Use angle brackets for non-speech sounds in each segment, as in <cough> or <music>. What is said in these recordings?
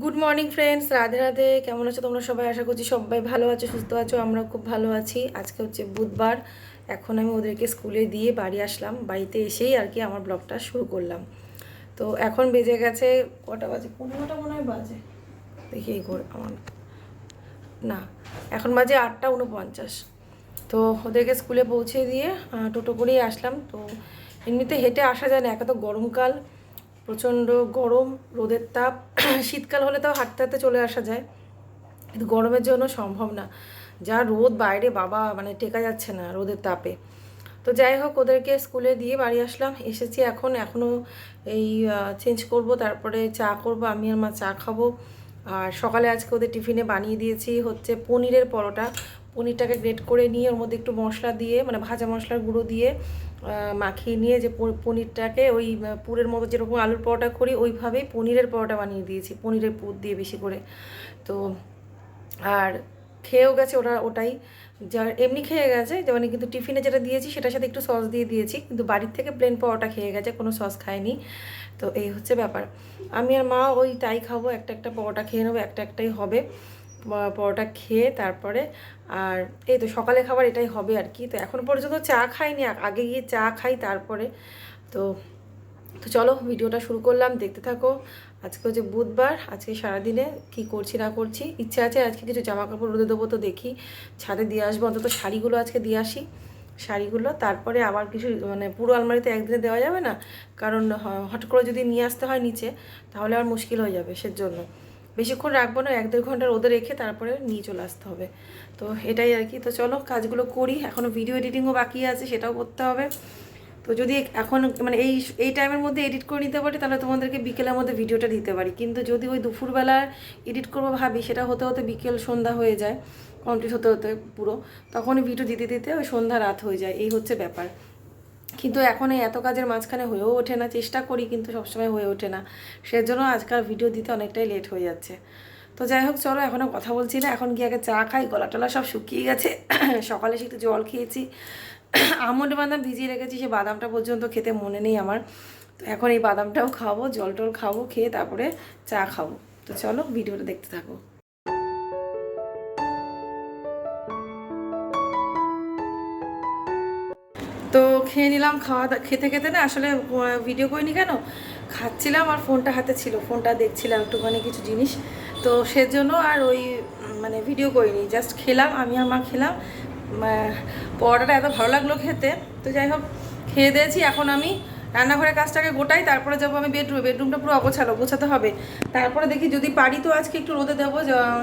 Good morning friends Radhe Radhe. কেমন আছো তোমরা সবাই? আশা করছি সবাই ভালো আছো, সুস্থ আছো। আমরা খুব ভালো আছি। আজকে হচ্ছে বুধবার। এখন আমি ওদেরকে স্কুলে দিয়ে বাড়ি আসলাম। বাড়িতে এসেই আর কি আমার ব্লগটা শুরু করলাম। তো এখন বেজে গেছে কটা বাজে? পনেরোটা মনে হয় বাজে। দেখি এই আমার। না, এখন বাজে আটটা উনপঞ্চাশ। তো ওদেরকে স্কুলে পৌঁছে দিয়ে টোটো করেই আসলাম। তো এমনিতে হেঁটে আসা যায় না। একে তো গরমকাল। প্রচণ্ড গরম, রোদের তাপ। <clears throat> শীতকাল হলে তাও হাঁটতে হাঁটতে চলে আসা যায়। কিন্তু গরমের জন্য সম্ভব না। যা রোদ বাইরে, বাবা মানে টেকা যাচ্ছে না রোদের তাপে। তো যাই হোক, ওদেরকে স্কুলে দিয়ে বাড়ি আসলাম। এসেছি এখন এখনও এই চেঞ্জ করব, তারপরে চা করব, আমি আর মা চা খাব। আর সকালে আজকে ওদের টিফিনে বানিয়ে দিয়েছি হচ্ছে পনিরের পরোটা। পনিরটাকে গ্রেট করে নিয়ে ওর মধ্যে একটু মশলা দিয়ে মানে ভাজা মশলার গুঁড়ো দিয়ে মাখিয়ে নিয়ে যে পনিরটাকে ওই পুরের মতো যেরকম আলুর পরোটা করি, ওইভাবেই পনিরের পরোটা বানিয়ে দিয়েছি, পনিরের পুর দিয়ে বেশি করে। তো আর খেয়েও গেছে ওরা ওটাই। যা এমনি খেয়ে গেছে মানে কিন্তু টিফিনে যেটা দিয়েছি সেটার সাথে একটু সস দিয়ে দিয়েছি, কিন্তু বাড়ির থেকে প্লেন পাওয়াটা খেয়ে গেছে, কোনো সস খায়নি। তো এই হচ্ছে ব্যাপার। আমি আর মা ওই তাই খাব, একটা একটা পরোটা খেয়ে নেব, একটা একটাই হবে। পরোটা খেয়ে তারপরে আর এই তো সকালে খাবার এটাই হবে আর কি। তো এখন পর্যন্ত চা খাইনি আগে গিয়ে চা খাই তারপরে। তো তো চলো ভিডিওটা শুরু করলাম, দেখতে থাকো। আজকে হচ্ছে বুধবার, আজকে সারাদিনে কি করছি না করছি। ইচ্ছে আছে আজকে কিছু জামা কাপড় রোদে দেবো তো দেখি। ছাদে দিয়ে আসব, অন্তত শাড়িগুলো আজকে দিয়ে আসি। শাড়িগুলো, তারপরে আবার কিছু মানে পুরো আলমারিতে একদিনে দেওয়া যাবে না? কারণ হ- হঠাৎ করে যদি নিয়ে আসতে হয় নিচে, তাহলে আর মুশকিল হয়ে যাবে সেজন্য। বেশিক্ষণ রাখব না, এক দেড় ঘণ্টা রোদে রেখে তারপরে নিয়ে চলে আসতে হবে। তো এটাই আর কি। তো চলো কাজগুলো করি এখনও ভিডিও এডিটিংও বাকি আছে, সেটাও করতে হবে। তো যদি এখন মানে এই এই টাইমের মধ্যে এডিট করে নিতে পারি, তাহলে তোমাদেরকে বিকেলের মধ্যে ভিডিওটা দিতে পারি। কিন্তু যদি ওই দুপুরবেলা এডিট করব ভাবি, সেটা হতে হতে বিকেল সন্ধ্যা হয়ে যায় কমপ্লিট হতে হতে পুরো তখনই ভিডিও দিতে দিতে ওই সন্ধ্যা রাত হয়ে যায়, এই হচ্ছে ব্যাপার। কিন্তু এখন এই এত কাজের মাঝখানে হয়েও ওঠে না, চেষ্টা করি, কিন্তু সবসময় হয়ে ওঠে না। সেজন্য আজকাল ভিডিও দিতে অনেকটাই লেট হয়ে যাচ্ছে। তো যাই হোক চলো, এখন আর কথা বলছি না। এখন গিয়ে আগে চা খাই, গলা টলা সব শুকিয়ে গেছে। <coughs> সকালে সে একটু জল খেয়েছি। <coughs> আমন্ড বাদাম ভিজিয়ে রেখেছি, সে বাদামটা পর্যন্ত খেতে মনে নেই আমার। তো এখন এই বাদামটাও খাব, জল টল খাব, খেয়ে তারপরে চা খাব। তো চলো, ভিডিওটা দেখতে থাকো। তো খেয়ে নিলাম, খাওয়া খেতে খেতে না আসলে ভিডিও করিনি কেন? খাচ্ছিলাম আর ফোনটা হাতে ছিল, ফোনটা দেখছিলাম একটুখানি কিছু জিনিস। তো সেজন্য আর ওই মানে ভিডিও করিনি জাস্ট খেলাম, আমি আর মা খেলাম। পরোটাটা এত ভালো লাগল খেতে। তো যাই হোক, খেয়ে দিয়েছি, এখন আমি রান্নাঘরের কাজটাকে গোটাই, তারপরে যাব আমি বেডরুমে বেডরুমটা পুরো অগোছালো, গোছাতে হবে। তারপরে দেখি যদি পারি তো আজকে একটু রোদে দেবো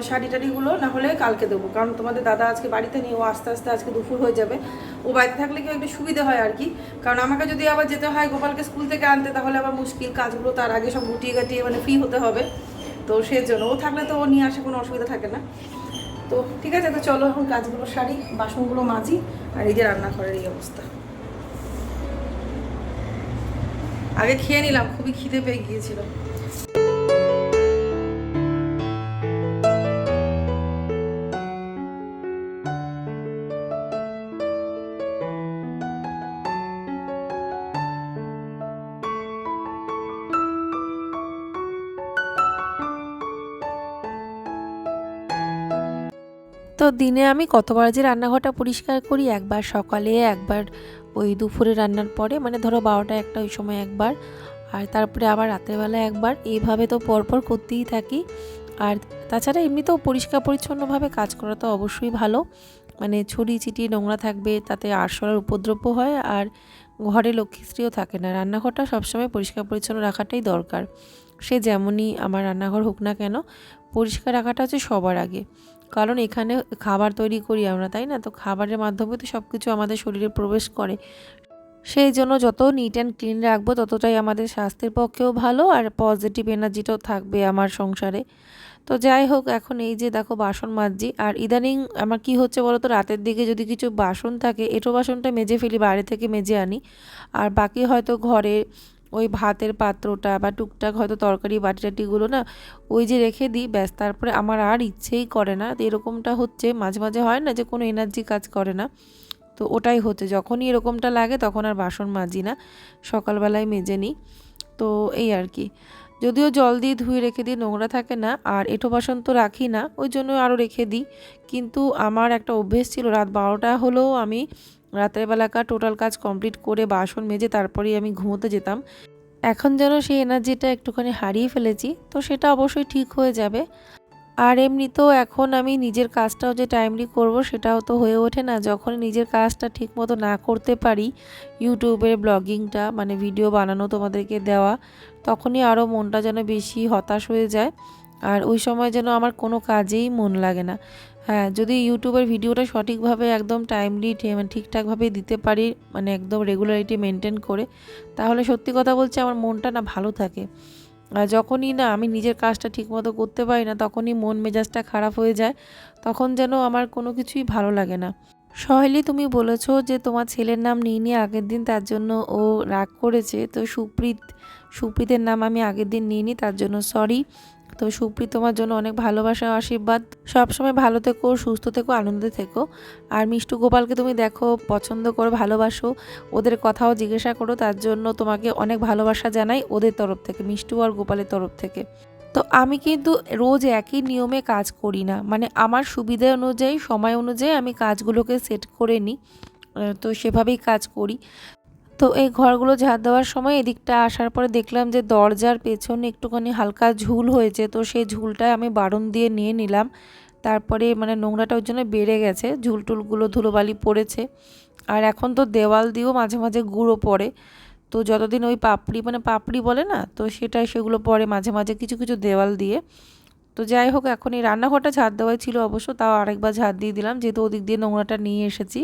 শাড়ি টাড়িগুলো, না হলে কালকে দেবো। কারণ তোমাদের দাদা আজকে বাড়িতে নেই, ও আস্তে আস্তে আজকে দুপুর হয়ে যাবে। ও বাড়িতে থাকলে কেউ একটু সুবিধা হয় আর কি? কারণ আমাকে যদি আবার যেতে হয়, গোপালকে স্কুল থেকে আনতে, তাহলে আবার মুশকিল। কাজগুলো তার আগে সব গুটিয়ে গাটিয়ে মানে ফ্রি হতে হবে। তো সেজন্য ও থাকলে তো ও নিয়ে আসে, কোনো অসুবিধা থাকে না। তো ঠিক আছে, তো চলো এখন কাজগুলো সারি, বাসনগুলো মাজি, আর এই যে রান্নাঘরের এই অবস্থা। আগে খেয়ে নিলাম, খুবই খিদে পেয়ে গিয়েছিল। দিনে আমি কতবার যে রান্নাঘরটা পরিষ্কার করি, একবার সকালে, একবার ওই দুপুরে রান্নার পরে মানে ধরো বারোটা একটা ওই সময় একবার, আর তারপরে আবার রাতের বেলা একবার, এইভাবে তো পরপর করতেই থাকি। আর তাছাড়া এমনিতেও পরিষ্কার পরিচ্ছন্নভাবে কাজ করা তো অবশ্যই ভালো। মানে ছড়িয়ে ছিটিয়ে নোংরা থাকবে, তাতে আরশোলার উপদ্রব হয়, আর ঘরে লক্ষ্মীশ্রীও থাকে না। রান্নাঘরটা সবসময় পরিষ্কার পরিচ্ছন্ন রাখাটাই দরকার। সে যেমনই আমার রান্নাঘর হোক না কেন, পরিষ্কার রাখাটা হচ্ছে সবার আগে। কারণ এখানে খাবার তৈরি করি আমরা, তাই না? তো খাবারের মাধ্যমে তো সব কিছু আমাদের শরীরে প্রবেশ করে। সেই জন্য যত নিট অ্যান্ড ক্লিন রাখব, ততটাই আমাদের স্বাস্থ্যের পক্ষেও ভালো আর পজিটিভ এনার্জিটাও থাকবে আমার সংসারে। তো যাই হোক, এখন এই যে দেখো বাসন মাজছি, আর ইদানিং আমার কি হচ্ছে বলো তো রাতের দিকে যদি কিছু বাসন থাকে, এটো বাসনটা মেজে ফেলি, বাইরে থেকে মেজে আনি। আর বাকি হয়তো ঘরে ওই ভাতের পাত্রটা বা টুকটাক হয়তো তরকারি বাটি টাটিগুলো না ওই যে রেখে দিই, ব্যাস তারপরে আমার আর ইচ্ছেই করে না। তো এরকমটা হচ্ছে, মাঝে মাঝে হয় না যে কোনো এনার্জি কাজ করে না। তো ওটাই হচ্ছে, যখনই এরকমটা লাগে তখন আর বাসন মাজি না, সকালবেলায় মেজে নিই। তো এই আর কি। যদিও জল দিয়ে ধুয়ে রেখে দিই নোংরা থাকে না, আর এঁটো বাসন তো রাখি না, ওই জন্য আরও রেখে দিই। কিন্তু আমার একটা অভ্যেস ছিল, রাত বারোটা হলেও আমি রাতের বেলাকার টোটাল কাজ কমপ্লিট করে বাসন মেজে তারপরেই আমি ঘুমোতে যেতাম। এখন যেন সেই এনার্জিটা একটুখানি হারিয়ে ফেলেছি, তো সেটা অবশ্যই ঠিক হয়ে যাবে। আর এমনিতেও এখন আমি নিজের কাজটাও যে টাইমলি করব সেটাও তো হয়ে ওঠে না। যখন নিজের কাজটা ঠিকমতো না করতে পারি ইউটিউবের ব্লগিংটা মানে ভিডিও বানানো তোমাদেরকে দেওয়া, তখনই আরও মনটা যেন বেশি হতাশ হয়ে যায়। আর ওই সময় যেন আমার কোনো কাজেই মন লাগে না। হ্যাঁ যদি ইউটিউবের ভিডিওটা সঠিকভাবে একদম টাইমলি ঠিকঠাকভাবে দিতে পারি মানে একদম রেগুলারিটি মেনটেন করে, তাহলে সত্যি কথা বলছি আমার মনটা না ভালো থাকে। যখনই না আমি নিজের কাজটা ঠিকমতো করতে পারি না, তখনই মন মেজাজটা খারাপ হয়ে যায়, তখন যেন আমার কোনো কিছুই ভালো লাগে না। সহেলি, তুমি বলেছ যে তোমার ছেলের নাম নিয়ে নিয়ে আগের দিন, তার জন্য ও রাগ করেছে। তো সুপ্রীত, সুপ্রীতের নাম আমি আগের দিন নিইনি, তার জন্য সরি তো সুপ্রীত তোমার জন্য অনেক ভালোবাসা আশীর্বাদ। সবসময় ভালো থেকো, সুস্থ থেকো, আনন্দে থেকো। আর মিষ্টু গোপালকে তুমি দেখো, পছন্দ করো, ভালোবাসো। ওদের কথাও জিজ্ঞাসা করো, তার জন্য তোমাকে অনেক ভালোবাসা জানাই ওদের তরফ থেকে, মিষ্টু আর গোপালের তরফ থেকে। তো আমি কিন্তু রোজ একই নিয়মে কাজ করি না। মানে আমার সুবিধা অনুযায়ী, সময় অনুযায়ী আমি কাজগুলোকে সেট করে নিই। তো সেভাবেই কাজ করি। তো এই ঘরগুলো ঝাড় দেওয়ার সময় এদিকটা আসার পরে দেখলাম যে দরজার পেছনে একটুখানি হালকা ঝুল হয়েছে। তো সেই ঝুলটায় আমি বারণ দিয়ে নিয়ে নিলাম। তারপরে মানে নোংরাটা ওই জন্য বেড়ে গেছে। ঝুল টুলগুলো ধুলোবালি পড়েছে। আর এখন তো দেওয়াল দিয়েও মাঝে মাঝে গুঁড়ো পড়ে। তো যতদিন ওই পাপড়ি মানে পাপড়ি বলে না, তো সেটাই সেগুলো পড়ে মাঝে মাঝে কিছু কিছু দেওয়াল দিয়ে। তো যাই হোক, এখন এই রান্নাঘরটা ঝাড় দেওয়াই ছিল অবশ্য, তাও আরেকবার ঝাড় দিয়ে দিলাম। যেহেতু ওদিক দিয়ে নোংরাটা নিয়ে এসেছি।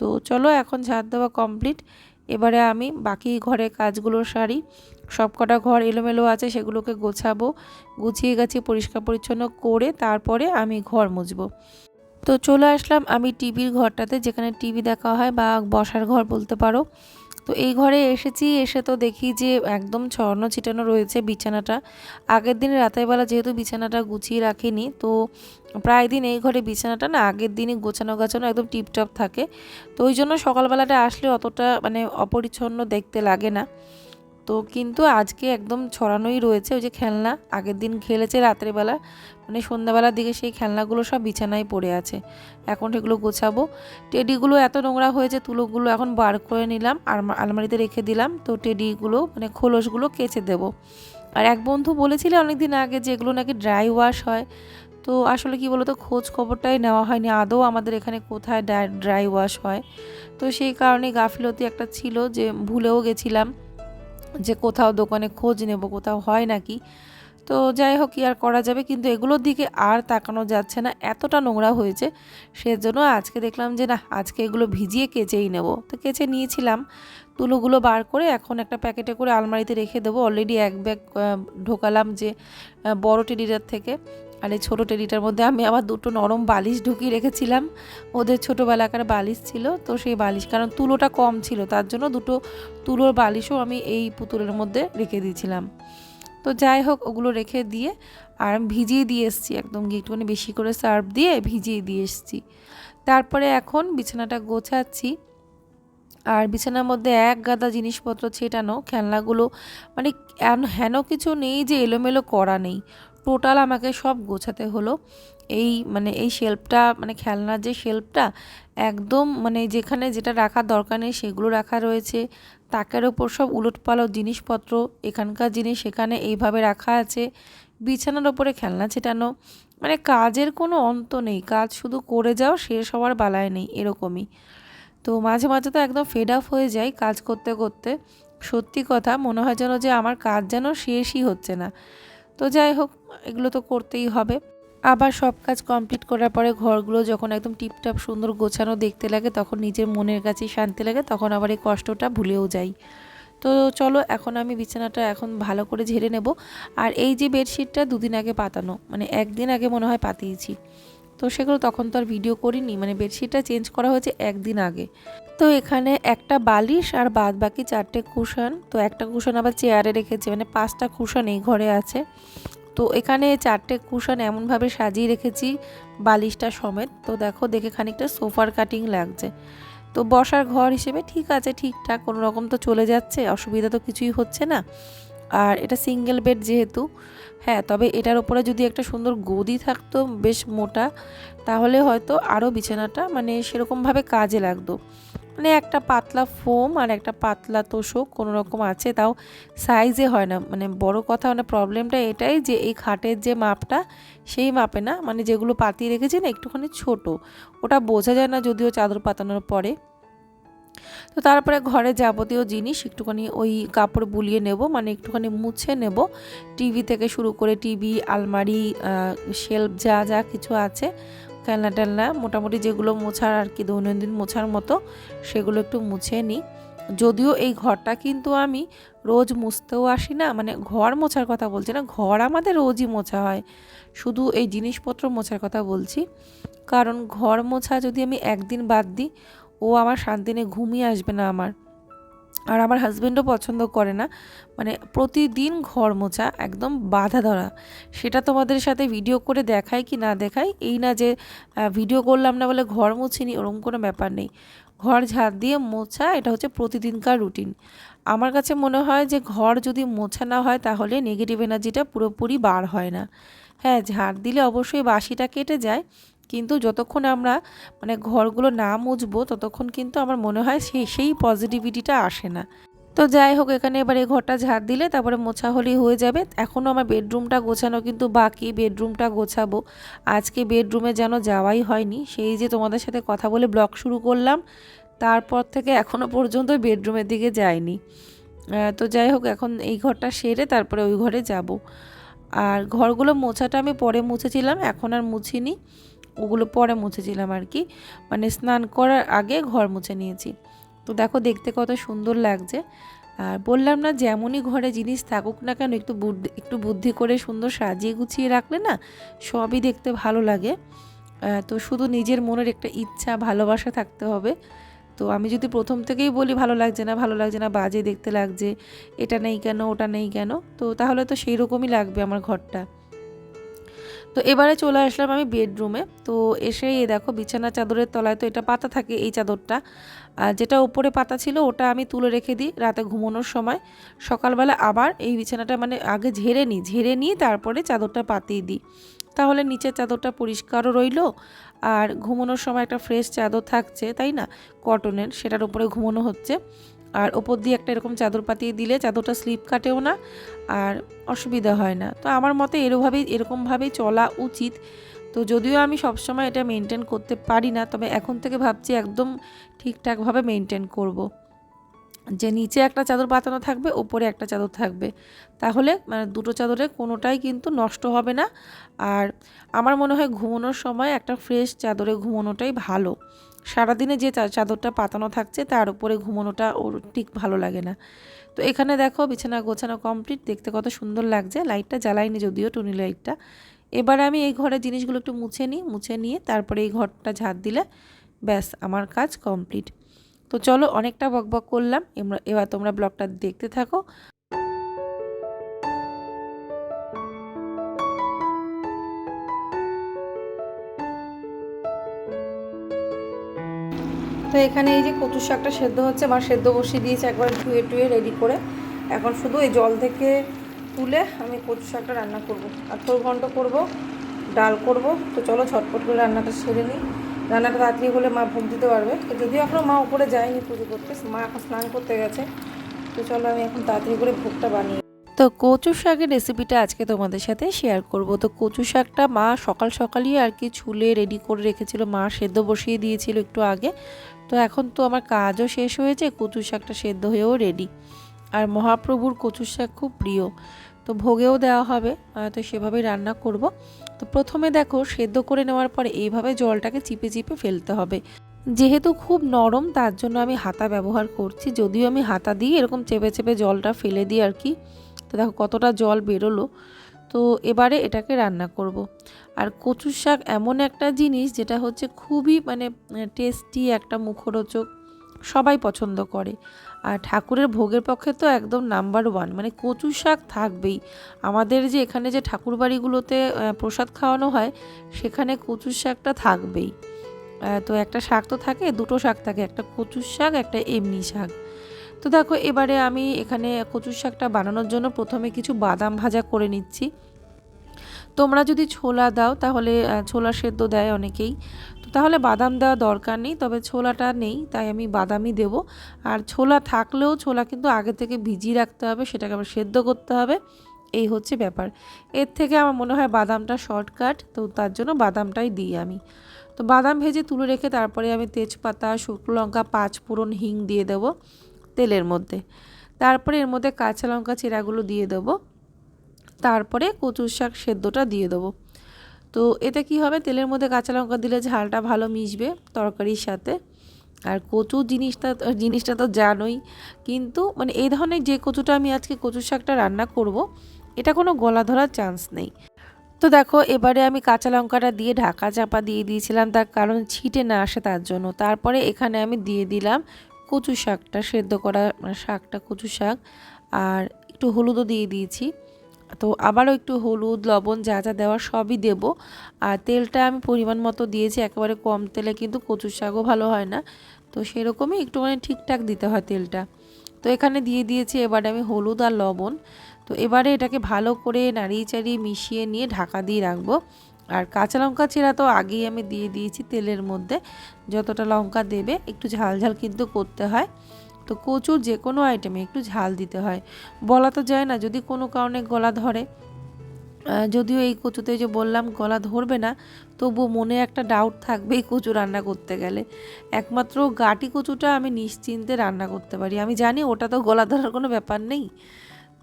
তো চলো এখন ঝাড় দেওয়া কমপ্লিট। এবারে আমি বাকি ঘরে কাজগুলো সারি। সব কটা ঘর এলোমেলো আছে, সেগুলোকে গোছাবো। গুছিয়ে গাছিয়ে পরিষ্কার পরিচ্ছন্ন করে তারপরে আমি ঘর মুছবো। তো চলে আসলাম আমি টিভির ঘরটাতে, যেখানে টিভি দেখা হয় বা বসার ঘর বলতে পারো। তো এই ঘরে এসেছি, এসে তো দেখি যে একদম ছড়ানো ছিটানো রয়েছে বিছানাটা। আগের দিন রাতের বেলা যেহেতু বিছানাটা গুছিয়ে রাখিনি, তো প্রায় দিন এই ঘরে বিছানাটা না আগের দিনই গোছানো গাছানো একদম টিপটপ থাকে। তো ওই জন্য সকালবেলাটা আসলে অতটা মানে অপরিচ্ছন্ন দেখতে লাগে না। তো কিন্তু আজকে একদম ছড়ানোই রয়েছে ওই যে খেলনা। আগের দিন খেলেছে রাত্রেবেলা মানে সন্ধ্যাবেলার দিকে সেই খেলনাগুলো সব বিছানায় পড়ে আছে। এখন সেগুলো গোছাবো। টেডিগুলো এত নোংরা হয়েছে, তুলোগুলো এখন বার করে নিলাম আর আলমারিতে রেখে দিলাম। তো টেডিগুলো মানে খোলসগুলো কেচে দেব। আর এক বন্ধু বলেছিল অনেকদিন আগে যে এগুলো নাকি ড্রাই ওয়াশ হয়। তো আসলে কি বলতো, খোঁজ খবরটাই নেওয়া হয়নি। আদৌ আমাদের এখানে কোথায় ড্রাই ওয়াশ হয়। তো সেই কারণে গাফিলতি একটা ছিল যে ভুলেও গেছিলাম। যে কোথাও দোকানে খোঁজ নেব, কোথাও হয় নাকি? তো যাই হোক, কি আর করা যাবে? কিন্তু এগুলোর দিকে আর তাকানো যাচ্ছে না, এতটা নোংরা হয়েছে। সেজন্য আজকে দেখলাম যে না, আজকে এগুলো ভিজিয়ে কেচেই নেব। তো কেচে নিয়েছিলাম। তুলোগুলো বার করে এখন একটা প্যাকেটে করে আলমারিতে রেখে দেবো। অলরেডি এক ব্যাগ ঢোকালাম যে বড় টেডিটার থেকে। আর এই ছোটো টেডিটার মধ্যে আমি আবার দুটো নরম বালিশ ঢুকিয়ে রেখেছিলাম। ওদের ছোটোবেলাকার বালিশ ছিল, তো সেই বালিশ, কারণ তুলোটা কম ছিল, তার জন্য দুটো তুলোর বালিশও আমি এই পুতুলের মধ্যে রেখে দিয়েছিলাম। তো যাই হোক, ওগুলো রেখে দিয়ে আর ভিজিয়ে দিয়ে এসেছি একদম একটুখানি বেশি করে সার্ভ দিয়ে ভিজিয়ে দিয়ে এসেছি। তারপরে এখন বিছানাটা গোছাচ্ছি। আর বিছানার মধ্যে এক গাদা জিনিসপত্র ছেটানো, খেলনাগুলো মানে হেন কিছু নেই যে এলোমেলো করা নেই। টোটাল আমাকে সব গোছাতে হলো। এই মানে এই শেল্ফটা মানে খেলনার যে শেল্ফটা, একদম মানে যেখানে যেটা রাখার দরকার নেই সেগুলো রাখা রয়েছে। তাকের ওপর সব উলটপালট জিনিসপত্র, এখানকার জিনিস সেখানে এইভাবে রাখা আছে। বিছানার ওপরে খেলনা ছেটানো মানে কাজের কোনো অন্ত নেই। কাজ শুধু করে যাও, শেষ হওয়ার বালায় নেই, এরকমই। তো মাঝে মাঝে তো একদম ফেড আপ হয়ে যায় কাজ করতে করতে। সত্যি কথা, মনে হয় যেন যে আমার কাজ যেন শেষই হচ্ছে না। তো যাই হোক, এগুলো তো করতেই হবে। আবার সব কাজ কমপ্লিট করার পরে ঘরগুলো যখন একদম টিপটাপ সুন্দর গোছানো দেখতে লাগে, তখন নিজের মনের কাছেই শান্তি লাগে, তখন আবার এই কষ্টটা ভুলেও যাই। তো চলো, এখন আমি বিছানাটা এখন ভালো করে ঝেড়ে নেব। আর এই যে বেডশিটটা দুদিন আগে পাতানো মানে একদিন আগে মনে হয় পাতিয়েছি। তো সেগুলো তখন তো আর ভিডিও করিনি। মানে বেডশিটটা চেঞ্জ করা হয়েছে একদিন আগে। তো এখানে একটা বালিশ আর বাদ বাকি চারটে কুশন তো একটা কুশন আবার চেয়ারে রেখেছে মানে পাঁচটা কুশন এই ঘরে আছে। তো এখানে চারটে কুশন এমনভাবে সাজিয়ে রেখেছি বালিশটা সমেত। তো দেখো, দেখে খানিকটা সোফার কাটিং লাগছে। তো বসার ঘর হিসেবে ঠিক আছে, ঠিকঠাক, কোনো রকম তো চলে যাচ্ছে, অসুবিধা তো কিছুই হচ্ছে না। আর এটা সিঙ্গেল বেড যেহেতু হ্যাঁ তবে এটার উপরে যদি একটা সুন্দর গদি থাকতো, বেশ মোটা, তাহলে হয়তো আরও বিছানাটা মানে সেরকমভাবে কাজে লাগতো। মানে একটা পাতলা ফোম আর একটা পাতলা তোষক কোনো রকম আছে, তাও সাইজে হয় না। মানে বড় কথা মানে প্রবলেমটা এটাই যে এই খাটের যে মাপটা, সেই মাপে না মানে যেগুলো পাতিয়ে রেখেছি না, একটুখানি ছোট। ওটা বোঝা যায় না, যদিও চাদর পাতানোর পরে। তো তারপরে ঘরে যাবতীয় জিনিস একটুখানি ওই কাপড় বুলিয়ে নেব মানে একটুখানি মুছে নেব। টিভি থেকে শুরু করে টিভি আলমারি শেলফ যা যা কিছু আছে, খেলনা টেলনা, মোটামুটি যেগুলো মোছার আর কি, দৈনন্দিন মোছার মতো, সেগুলো একটু মুছে নিই যদিও এই ঘরটা কিন্তু আমি রোজ মুছতেও আসি না মানে ঘর মোছার কথা বলছি না, ঘর আমাদের রোজই মোছা হয়। শুধু এই জিনিসপত্র মোছার কথা বলছি। কারণ ঘর মোছা যদি আমি একদিন বাদ দিই ও আমার শান্তি নিয়ে ঘুমিয়ে আসবে না আমার। আর আমার হাজব্যান্ডও পছন্দ করে না। মানে প্রতিদিন ঘর মোছা, একদম বাধা ধরা। সেটা তোমাদের সাথে ভিডিও করে দেখায় কি না দেখায় এই না যে ভিডিও করলাম না বলে ঘর মুছিনি ওরকম কোনো ব্যাপার নেই। ঘর ঝাড় দিয়ে মোছা, এটা হচ্ছে প্রতিদিনকার রুটিন আমার কাছে মনে হয় যে ঘর যদি মোছা না হয়, তাহলে নেগেটিভ এনার্জিটা পুরোপুরি বার হয় না। হ্যাঁ ঝাড় দিলে অবশ্যই বাসিটা কেটে যায়। কিন্তু যতক্ষণ আমরা মানে ঘরগুলো না মুছবো ততক্ষণ কিন্তু আমার মনে হয় সেই সেই পজিটিভিটিটা আসে না। তো যাই হোক এখানে এবার এই ঘরটা ঝাড় দিলে তারপরে মোছা হলেই হয়ে যাবে। এখনও আমার বেডরুমটা গোছানো কিন্তু বাকি বেডরুমটা গোছাবো। আজকে বেডরুমে যেন যাওয়াই হয়নি। সেই যে তোমাদের সাথে কথা বলে ব্লগ শুরু করলাম তারপর থেকে এখনও পর্যন্ত বেডরুমের দিকে আহ, তো যাই হোক এখন এই ঘরটা সেরে তারপরে ওই ঘরে যাব। আর ঘরগুলো মোছাটা আমি পরে মুছেছিলাম এখন আর মুছিনি। ওগুলো পরে মুছেছিলাম আর কি। মানে স্নান করার আগে ঘর মুছে নিয়েছি। তো দেখো দেখতে কত সুন্দর লাগছে। আর বললাম না যেমনই ঘরে জিনিস থাকুক না কেন একটু বুদ্ধি একটু বুদ্ধি করে সুন্দর সাজিয়ে গুছিয়ে রাখলে না সবই দেখতে ভালো লাগে। তো শুধু নিজের মনের একটা ইচ্ছা, ভালোবাসা থাকতে হবে। তো আমি যদি প্রথম থেকেই বলি ভালো লাগছে না, ভালো লাগছে না, বাজে দেখতে লাগছে, এটা নেই কেন, ওটা নেই কেন, তো তাহলে তো সেই রকমই লাগবে আমার ঘরটা। তো এবারে চলে আসলাম আমি বেডরুমে। তো এসেই দেখো বিছানা চাদরের তলায় তো এটা পাতা থাকে এই চাদরটা। আর যেটা উপরে পাতা ছিল ওটা আমি তুলে রেখে দিই রাতে ঘুমানোর সময়। সকালবেলা আবার এই বিছানাটা মানে আগে ঝেড়ে নিই, ঝেড়ে নিয়ে তারপরে চাদরটা পাতিয়ে দিই। তাহলে নিচের চাদরটা পরিষ্কারও রইল আর ঘুমানোর সময় একটা ফ্রেশ চাদর থাকছে, তাই না? কটনের, সেটার উপরে ঘুমানো হচ্ছে। আর ওপর দিয়ে একটা এরকম চাদর পাতিয়ে দিলে চাদরটা স্লিপ কাটেও না আর অসুবিধা হয় না। তো আমার মতে এরভাবেই, এরকমভাবেই চলা উচিত। তো যদিও আমি সবসময় এটা মেনটেন করতে পারি না, তবে এখন থেকে ভাবছি একদম ঠিকঠাকভাবে মেনটেন করব। যে নিচে একটা চাদর পাতানো থাকবে, ওপরে একটা চাদর থাকবে। তাহলে মানে দুটো চাদরে কোনোটাই কিন্তু নষ্ট হবে না। আর আমার মনে হয় ঘুমানোর সময় একটা ফ্রেশ চাদরে ঘুমানোটাই ভালো। সারাদিনে যে চাদরটা পাতানো থাকছে, তার উপরে ঘুমানোটা ওর ঠিক ভালো লাগে না। তো এখানে দেখো বিছানা গোছানো কমপ্লিট দেখতে কত সুন্দর লাগছে। লাইটটা জ্বালাইনি যদিও টুনি লাইটটা এবার আমি এই ঘরের জিনিসগুলো একটু মুছে নিই, মুছে নিয়ে তারপরে এই ঘরটা ঝাড় দিলে ব্যাস, আমার কাজ কমপ্লিট তো চলো অনেকটা বকবক করলাম। এবার তোমরা ব্লগটা দেখতে থাকো। তো এখানে এই যে কচু শাকটা সেদ্ধ হচ্ছে, মা সেদ্ধ বসিয়ে দিয়েছে একবার ধুয়ে টুয়ে রেডি করে। এখন শুধু এই জল থেকে তুলে আমি কচু শাকটা রান্না করব। আর তোর ঘন্ট করব, ডাল করব। তো চলো ঝটপট করে রান্নাটা সেরে নিই। রান্নাটা তাড়াতাড়ি হলে মা ভোগ দিতে পারবে। তো যদিও এখনও মা উপরে যায়নি পুজো করতে, মা এখন স্নান করতে গেছে। তো চলো আমি এখন তাড়াতাড়ি করে ভোগটা বানিয়ে তো কচু শাকের রেসিপিটা আজকে তোমাদের সাথে শেয়ার করব। তো কচু শাকটা মা সকাল সকালই আর কি ছুলে রেডি করে রেখেছিল। মা সেদ্ধ বসিয়ে দিয়েছিল একটু আগে। তো এখন তো আমার কাজও শেষ হয়েছে কচু শাকটা সেদ্ধ হয়েও রেডি আর মহাপ্রভুর কচু শাক খুব প্রিয়। তো ভোগেও দেওয়া হবে তো সেভাবেই রান্না করব। তো প্রথমে দেখো, সেদ্ধ করে নেওয়ার পরে এইভাবে জলটাকে চিপে চিপে ফেলতে হবে। যেহেতু খুব নরম, তার জন্য আমি হাতা ব্যবহার করছি। যদিও আমি হাতা দিয়ে এরকম চেপে চেপে জলটা ফেলে দিই আর কি। তো দেখো কতটা জল বেরোলো। তো এবারে এটাকে রান্না করব। আর কচুর শাক এমন একটা জিনিস যেটা হচ্ছে খুবই মানে টেস্টি একটা মুখরোচক, সবাই পছন্দ করে। আর ঠাকুরের ভোগের পক্ষে তো একদম নাম্বার ওয়ান মানে কচু শাক থাকবেই। আমাদের যে এখানে যে ঠাকুর বাড়িগুলোতে প্রসাদ খাওয়ানো হয়, সেখানে কচুর শাকটা থাকবেই। তো একটা শাক তো থাকে, দুটো শাক থাকে, একটা কচুর শাক, একটা এমনি শাক। তো দেখো, এবারে আমি এখানে কচুর শাকটা বানানোর জন্য প্রথমে কিছু বাদাম ভাজা করে নিচ্ছি। তোমরা যদি ছোলা দাও, তাহলে ছোলা সেদ্ধ দেয় অনেকেই। তো তাহলে বাদাম দেওয়া দরকার নেই, তবে ছোলাটা নেই, তাই আমি বাদামই দেব। আর ছোলা থাকলেও ছোলা কিন্তু আগে থেকে ভিজিয়ে রাখতে হবে, সেটাকে আবার সেদ্ধ করতে হবে। এই হচ্ছে ব্যাপার। এর থেকে আমার মনে হয় বাদামটা শর্টকাট, তো তার জন্য বাদামটাই দিই আমি। তো বাদাম ভেজে তুলে রেখে তারপরে আমি তেজপাতা, শুকনো লঙ্কা, পাঁচ ফোড়ন হিং দিয়ে দেব। তেলের মধ্যে। তারপরে এর মধ্যে কাঁচা লঙ্কা চেরাগুলো দিয়ে দেবো। তারপরে কচুর শাক সেদ্ধটা দিয়ে দেবো। তো এতে কি হবে? তেলের মধ্যে কাঁচা লঙ্কা দিলে ঝালটা ভালো মিশবে তরকারির সাথে। আর কচু জিনিসটা জিনিসটা তো জানোই। কিন্তু মানে এই ধরনের যে কচুটা আমি আজকে কচুর শাকটা রান্না করব, এটা কোনো গলা ধরার চান্স নেই। তো দেখো, এবারে আমি কাঁচা লঙ্কাটা দিয়ে ঢাকা চাপা দিয়ে দিয়েছিলাম। তার কারণ ছিটে না আসে তার জন্য। তারপরে এখানে আমি দিয়ে দিলাম কচু শাকটা, সেদ্ধ করা মানে শাকটা কচু শাক আর একটু হলুদও দিয়ে দিয়েছি। তো আবারও একটু হলুদ, লবণ যা যা দেওয়ার সবই দেব। আর তেলটা আমি পরিমাণ মতো দিয়েছি, একেবারে কম তেলে কিন্তু কচুর শাকও ভালো হয় না। তো সেরকমই একটু মানে ঠিকঠাক দিতে হয় তেলটা। তো এখানে দিয়ে দিয়েছি এবারে আমি হলুদ আর লবণ। তো এবারে এটাকে ভালো করে নাড়িয়ে চাড়িয়ে মিশিয়ে নিয়ে ঢাকা দিয়ে রাখব। আর কাঁচা লঙ্কা চেরা তো আগেই আমি দিয়ে দিয়েছি তেলের মধ্যে। যতটা লঙ্কা দেবে, একটু ঝাল ঝাল কিন্তু করতে হয়। তো কচুর যে কোনো আইটেমে একটু ঝাল দিতে হয়। বলা তো যায় না, যদি কোনো কারণে গলা ধরে যদিও এই কচুতে যে বললাম গলা ধরবে না তবু মনে একটা ডাউট থাকবেই কচু রান্না করতে গেলে। একমাত্র গাটি কচুটা আমি নিশ্চিন্তে রান্না করতে পারি। আমি জানি ওটা তো গলা ধরার কোনো ব্যাপার নেই।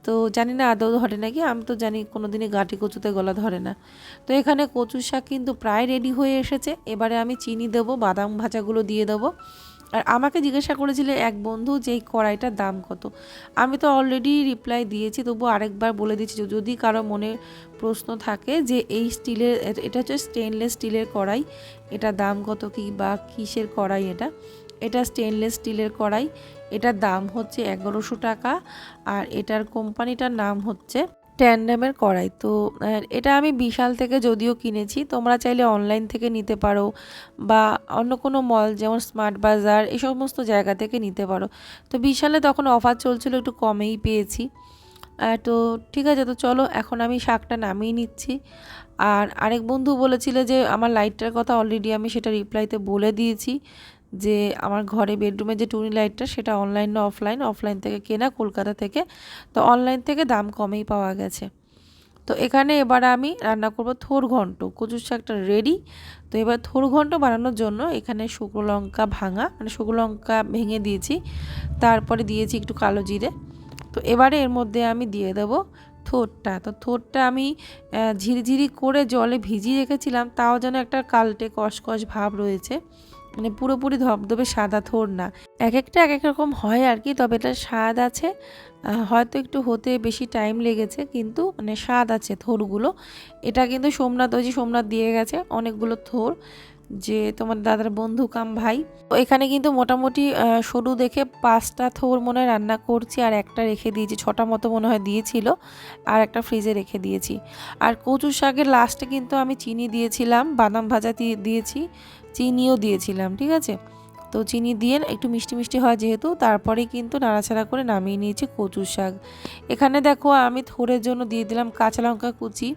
তো জানি না আদৌ ধরে নাকি, আমি তো জানি কোনো দিনই গাটি কচুতে গলা ধরে না। তো এখানে কচু শাক কিন্তু প্রায় রেডি হয়ে এসেছে। এবারে আমি চিনি দেবো, বাদাম ভাজাগুলো দিয়ে দেবো। আর আমাকে জিজ্ঞাসা করেছিল এক বন্ধু যে এই কড়াইটার দাম কত। আমি তো অলরেডি রিপ্লাই দিয়েছি, তবু আরেকবার বলে দিচ্ছি যদি কারও মনে প্রশ্ন থাকে যে এই স্টিলের, এটা হচ্ছে স্টেনলেস স্টিলের কড়াই এটা দাম কত কি বা কিসের কড়াই এটা এটা স্টেনলেস স্টিলের কড়াই। এটার দাম হচ্ছে এগারোশো টাকা আর এটার কোম্পানিটার নাম হচ্ছে ট্যান্ডামের কড়াই। তো এটা আমি বিশাল থেকে যদিও কিনেছি, তোমরা চাইলে অনলাইন থেকে নিতে পারো বা অন্য কোনো মল যেমন স্মার্ট বাজার এই সমস্ত জায়গা থেকে নিতে পারো। তো, বিশালে তখন অফার চলছিল, একটু কমেই পেয়েছি। তো, ঠিক আছে, তো চলো, এখন আমি শাকটা নামিয়ে নিচ্ছি। আর আরেক বন্ধু বলেছিল যে, আমার লাইটটার কথা অলরেডি আমি সেটা রিপ্লাইতে বলে দিয়েছি। যে আমার ঘরে বেডরুমে যে টুনি লাইটটা সেটা অনলাইন না অফলাইন অফলাইন থেকে কেনা কলকাতা থেকে। তো অনলাইন থেকে দাম কমেই পাওয়া গেছে। তো এখানে এবার আমি রান্না করব থোর ঘন্ট, কচুর শাকটা রেডি তো এবার থোর ঘন্ট বানানোর জন্য এখানে শুকনো লঙ্কা ভাঙা মানে শুকনো লঙ্কা ভেঙে দিয়েছি। তারপরে দিয়েছি একটু কালো জিরে। তো এবারে এর মধ্যে আমি দিয়ে দেব থোরটা। তো থোরটা আমি ঝিরিঝিরি করে জলে ভিজিয়ে রেখেছিলাম, তাও যেন একটা কালটে কসকস ভাব রয়েছে। মানে পুরোপুরি ধবধবে সাদা থোর না। এক একটা, এক এক রকম হয় আর কি তবে এটা স্বাদ আছে। হয়তো একটু হতে বেশি টাইম লেগেছে, কিন্তু মানে স্বাদ আছে থোরগুলো। এটা কিন্তু সোমনাথ, ওই যে সোমনাথ দিয়ে গেছে অনেকগুলো থোর, যে তোমার দাদার বন্ধু কাম ভাই। তো এখানে কিন্তু মোটামুটি সরু দেখে পাঁচটা থোর মনে হয় রান্না করছি, আর একটা রেখে দিয়েছি, ছটা মতো মনে হয় দিয়েছিল, আর একটা ফ্রিজে রেখে দিয়েছি। আর কচু শাকের লাস্টে কিন্তু আমি চিনি দিয়েছিলাম, বাদাম ভাজা দিয়ে- দিয়েছি। চিনিও দিয়েছিলাম, ঠিক আছে? তো চিনি দিয়ে একটু মিষ্টি মিষ্টি হয় যেহেতু, তারপরে কিন্তু নাড়াচাড়া করে নামিয়ে নিয়েছি কচুর শাক। এখানে দেখো আমি থোড়ের জন্য দিয়ে দিলাম কাঁচা লঙ্কা কুচি।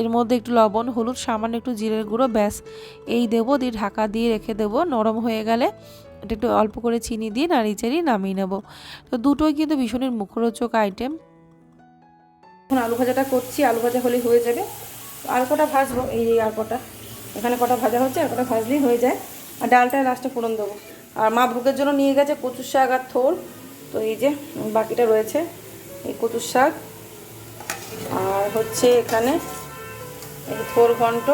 এর মধ্যে একটু লবণ, হলুদ, সামান্য একটু জিরের গুঁড়ো, ব্যাস। এই দেবো, দিয়ে ঢাকা দিয়ে রেখে দেবো। নরম হয়ে গেলে এটা একটু অল্প করে চিনি দিয়ে নাড়িয়ে চাড়িয়ে নামিয়ে নেব। তো দুটোই কিন্তু ভীষণের মুখরোচক আইটেম এখন আলু ভাজাটা করছি, আলু ভাজা হলেই হয়ে যাবে। আর কটা ভাজবো? এই আর কটা। এখানে কটা ভাজা হচ্ছে আর কটা ভাজলেই হয়ে যায়। আর ডালটা লাস্টে ফোড়ন দেবো। আর মা ভোগের জন্য নিয়ে গেছে কচুর শাক আর থোর। তো এই যে বাকিটা রয়েছে, এই কচুর শাক। আর হচ্ছে এখানে এই থোর ঘন্ট,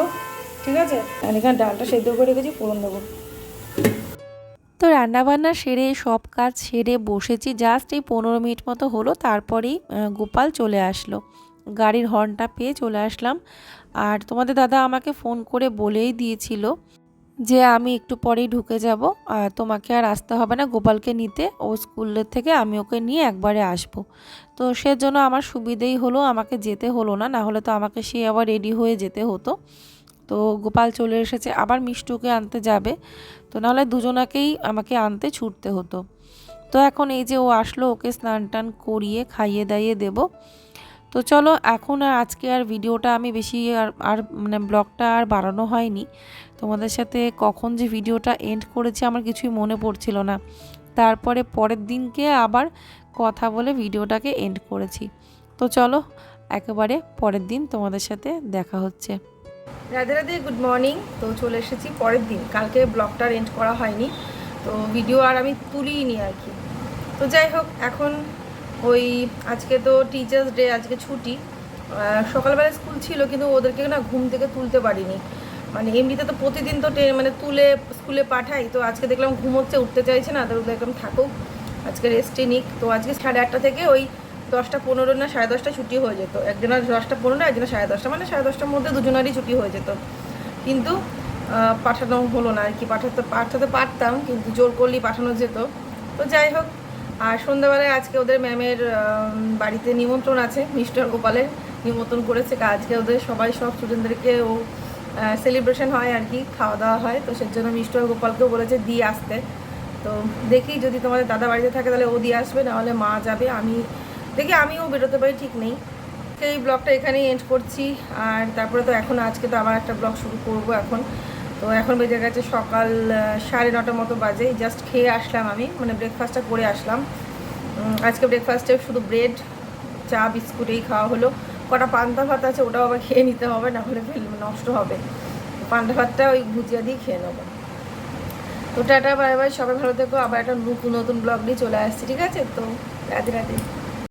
ঠিক আছে? আর এখানে ডালটা সেদ্ধ করে রেখেছি, ফোড়ন দেবো। তো রান্নাবান্না সেরে, সব কাজ সেরে বসেছি। জাস্ট এই পনেরো মিনিট মতো হলো, তারপরেই গোপাল চলে আসলো। গাড়ির হর্নটা পেয়ে চলে আসলাম। আর তোমাদের দাদা আমাকে ফোন করে বলেই দিয়েছিল যে আমি একটু পরেই ঢুকে যাব, আর তোমাকে আর আসতে হবে না গোপালকে নিতে। ও স্কুলের থেকে আমি ওকে নিয়ে একবারে আসব। তো সেজন্য আমার সুবিধেই হলো, আমাকে যেতে হলো না না হলে তো আমাকে সে আবার রেডি হয়ে যেতে হতো। তো গোপাল চলে এসেছে, আবার মিষ্টুকে আনতে যাবে। তো নাহলে দুজনাকেই আমাকে আনতে ছুটতে হতো। তো এখন এই যে ও আসলো, ওকে স্নান টান করিয়ে খাইয়ে দাইয়ে দেবো। তো চলো, এখন আর আজকে আর ভিডিওটা আমি বেশি আর আর মানে ব্লগটা আর বাড়ানো হয়নি। তোমাদের সাথে কখন যে ভিডিওটা এন্ড করেছি আমার কিছুই মনে পড়ছিল না। তারপরে পরের দিনকে আবার কথা বলে ভিডিওটাকে এন্ড করেছি। তো চলো, একেবারে পরের দিন তোমাদের সাথে দেখা হচ্ছে। রাধে রাধে গুড মর্নিং তো চলে এসেছি পরের দিন। কালকে ব্লগটা এন্ড করা হয়নি। তো ভিডিও আর আমি তুলিনি আর কি। তো যাই হোক, এখন ওই আজকে তো টিচার্স ডে আজকে ছুটি। সকালবেলা স্কুল ছিল, কিন্তু ওদেরকে না ঘুম থেকে তুলতে পারিনি। মানে এমনিতে তো প্রতিদিন তো মানে তুলে স্কুলে পাঠাই, তো আজকে দেখলাম ঘুমোচ্ছে উঠতে চাইছে না তো দেখলাম থাকুক, আজকে রেস্টে নিক। তো আজকে সাড়ে আটটা থেকে ওই দশটা পনেরো না সাড়ে দশটা ছুটি হয়ে যেত। একজনের দশটা পনেরো একজনের সাড়ে দশটা মানে সাড়ে দশটার মধ্যে দুজনেরই ছুটি হয়ে যেত। কিন্তু পাঠানো হলো না আর কি, পাঠাতে পাঠাতে পারতাম, কিন্তু জোর করলেই পাঠানো যেত। তো যাই হোক আর সন্ধ্যাবেলায় আজকে ওদের ম্যামের বাড়িতে নিমন্ত্রণ আছে, মিস্টার গোপালের নিমন্ত্রণ করেছে। আজকে ওদের সবাই, সব স্টুডেন্টদেরকে ও সেলিব্রেশন হয় আর কি, খাওয়া দাওয়া হয়। তো সেই জন্য মিস্টার গোপালকেও বলেছে দিয়ে আসতে। তো দেখি যদি তোমাদের দাদা বাড়িতে থাকে তাহলে ও দিয়ে আসবে, নাহলে মা যাবে, আমি দেখি, আমিও বেরোতে পারি, ঠিক নেই। এই ব্লগটা এখানেই এন্ড করছি। আর তারপরে তো এখন, আজকে তো আবার একটা ব্লগ শুরু করব এখন। তো এখন বেজে গেছে সকাল সাড়ে নটার মতো বাজে। জাস্ট খেয়ে আসলাম আমি মানে ব্রেকফাস্টটা করে আসলাম। আজকে ব্রেকফাস্টে শুধু ব্রেড চা, বিস্কুট এই খাওয়া হলো। কটা পান্তা ভাত আছে ওটাও আবার খেয়ে নিতে হবে, না হলে নষ্ট হবে। পান্তা ভাতটা ওই ভুজিয়া দিয়ে খেয়ে নেব। তো টাটা, বাই বাই, সবাই ভালো থেকো। আবার একটা নতুন নতুন ব্লগ নিয়ে চলে আসছি, ঠিক আছে? তো রাধে রাধে।